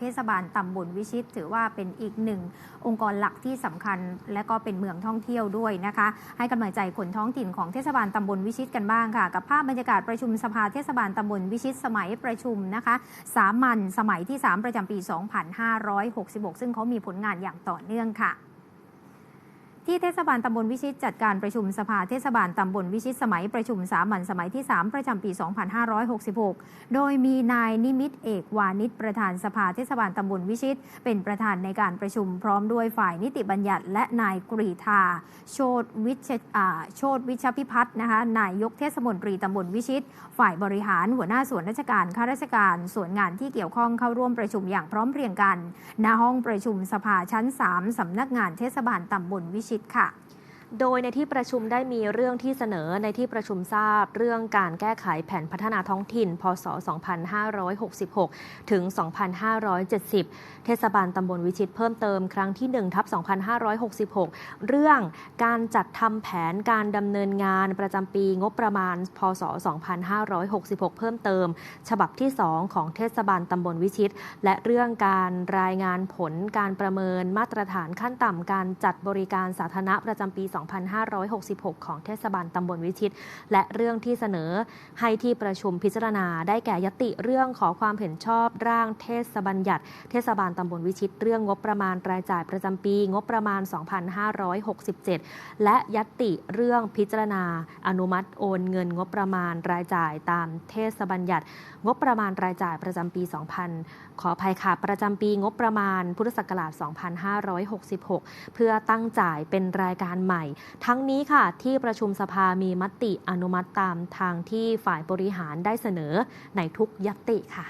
เทศบาลตำบลวิชิต ถือว่าเป็นอีกหนึ่งองค์กรหลักที่สำคัญ และก็เป็นเมืองท่องเที่ยวด้วยนะคะ ให้กำลังใจคนท้องถิ่นของเทศบาลตำบลวิชิตกันบ้างค่ะ กับภาพบรรยากาศประชุมสภาเทศบาลตำบลวิชิตสมัยประชุมนะคะ สามัญสมัยที่ 3 ประจำปี 2566 ซึ่งเขามีผลงานอย่างต่อเนื่องค่ะ ที่เทศบาลตำบลวิชิตจัดการประชุมสภาเทศบาลตำบลวิชิตสมัยประชุมสามัญสมัยที่ 3 ประจำปี 2566 โดยมีนายนิมิตเอกวานิชประธานสภาเทศบาลตำบลวิชิต เป็นประธานในการประชุมพร้อมด้วยฝ่ายนิติบัญญัติ และนายกรีธาโชตวิชโชตวิชพิพัฒน์นะคะนายยกเทศมนตรีตำบลวิชิต ฝ่ายบริหารหัวหน้าส่วนราชการข้าราชการส่วนงานที่เกี่ยวข้องเข้าร่วมประชุมอย่างพร้อมเพรียงกันณห้องประชุมสภาชั้น 3สำนักงานเทศบาลตำบลวิชิตค่ะ โดยในที่ประชุมได้มีเรื่องที่เสนอในที่ประชุมทราบเรื่องการแก้ไขแผนพัฒนาท้องถิ่น พศ 2566 ถึง 2570 เทศบาลตำบลวิชิตเพิ่มเติมครั้งที่1ทับ2566 เรื่องการจัดทำแผนการดำเนินงานประจำปีงบประมาณ พศ 2566 เพิ่มเติม ฉบับที่ 2 ของเทศบาลตำบลวิชิต และเรื่องการรายงานผลการประเมินมาตรฐานขั้นต่ำการจัดบริการสาธารณะประจำปี2566 ของเทศบาลตำบลวิชิต และเรื่องที่เสนอให้ที่ประชุมพิจารณาได้แก่ยติเรื่องขอความเห็นชอบร่างเทศบัญญัติ เทศบาลตำบลวิชิต เรื่องงบประมาณรายจ่ายประจำปี งบประมาณ 2567 และยติเรื่องพิจารณา อนุมัติโอนเงินงบประมาณรายจ่ายตามเทศบัญญัติ งบประมาณรายจ่ายประจำปี 2000 ขออภัยค่ะ ประจำปีงบประมาณพุทธศักราช 2566 เพื่อตั้งจ่ายเป็นรายการใหม่ทั้งนี้ค่ะที่ประชุมสภามีมติอนุมัติตามทางที่ฝ่ายบริหารได้เสนอในทุกยติค่ะ